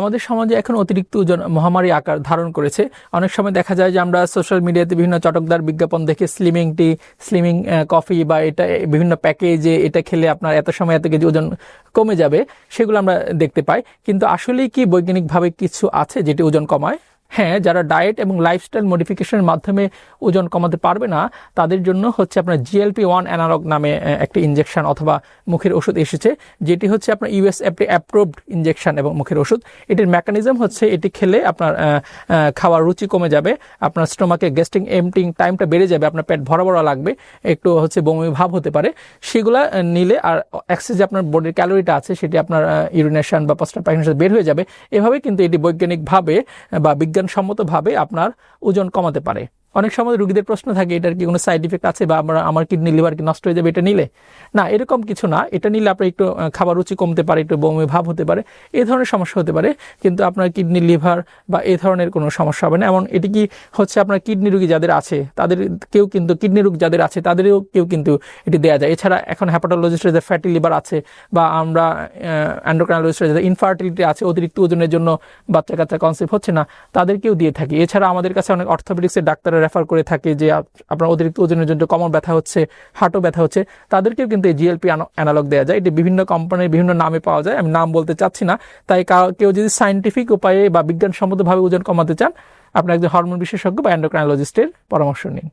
আমাদের সমাজে এখন অতিরিক্ত ওজন মহামারী আকার ধারণ করেছে। অনেক সময় দেখা যায় যে আমরা সোশ্যাল মিডিয়াতে বিভিন্ন চটকদার বিজ্ঞাপন দেখে স্লিমিং টি স্লিমিং কফি বা এটা বিভিন্ন প্যাকেজে এটা খেলে আপনার এত সময় এত কেজি ওজন কমে যাবে, সেগুলো আমরা দেখতে পাই। কিন্তু আসলেই কি বৈজ্ঞানিকভাবে কিছু আছে যেটি ওজন কমায়? হ্যাঁ যারা ডায়েট এবং লাইফস্টাইল মডিফিকেশনের মাধ্যমে ওজন কমাতে পারবে না, তাদের জন্য হচ্ছে আপনার জিএলপি ওয়ান অ্যানালগ নামে একটা ইনজেকশন অথবা মুখের ওষুধ এসেছে, যেটি হচ্ছে আপনার ইউএস অ্যাপ্রুভড ইনজেকশন এবং মুখের ওষুধ। এটির মেকানিজম হচ্ছে এটি খেলে আপনার খাওয়ার রুচি কমে যাবে, আপনার স্টোমাকে গেস্টিং এমটিং টাইমটা বেড়ে যাবে, আপনার পেট ভরা ভরা লাগবে, একটু হচ্ছে বমি ভাব হতে পারে। সেগুলা নিলে আর অ্যাক্সেস যে আপনার বডির ক্যালোরিটা আছে, সেটি আপনার ইউরিনেশন বা পস্টার পায়খানা সাথে বের হয়ে যাবে। এভাবে কিন্তু এটি বৈজ্ঞানিকভাবে, বা বা বিজ্ঞানসম্মতভাবে আপনার ওজন কমাতে পারে। অনেক সময় রুগীদের প্রশ্ন থাকে, এটার কি কোনো সাইড ইফেক্ট আছে বা আমরা, আমার কিডনি লিভার কি নষ্ট হয়ে যাবে এটা নিলে? না, এরকম কিছু না। এটা নিলে আপনার একটু খাবার রুচি কমতে পারে, একটু বমি ভাব হতে পারে, এ ধরনের সমস্যা হতে পারে। কিন্তু আপনার কিডনি লিভার বা এই ধরনের কোনো সমস্যা হবে না। এমন, এটি কি হচ্ছে আপনার কিডনি রোগী যাদের আছে, তাদের কেউ কিন্তু কিডনি রোগ যাদের আছে, তাদেরও কেউ কিন্তু এটি দেওয়া যায়। এছাড়া এখন হ্যাপাটোলজিস্টের যে ফ্যাটি লিভার আছে বা আমরা অ্যান্ড্রোক্রাইনোলজিস্টের যাদের ইনফার্টিলিটি আছে, অতিরিক্ত ওজনের জন্য বাচ্চা কাচ্চা কনসেপ্ট হচ্ছে না, তাদেরকেও দিয়ে থাকি। এছাড়া আমাদের কাছে অনেক অর্থোপেডিক্সের ডাক্তাররা রেফার করে থাকে যে আপনার অতিরিক্ত ওজনের জন্য কমর ব্যথা হচ্ছে হাঁটও ব্যথা হচ্ছে, তাদেরকেও কিন্তু এই জিএলপি অ্যানালগ দেওয়া যায়। এটি বিভিন্ন কোম্পানির বিভিন্ন নামে পাওয়া যায়। আমি নাম বলতে চাচ্ছি না। তাই কেউ যদি সাইন্টিফিক উপায়ে বা বিজ্ঞানসম্মতভাবে ওজন কমাতে চান, আপনার একজন হরমোন বিশেষজ্ঞ বা অ্যান্ডোক্রাইনোলজিস্টের পরামর্শ নিন।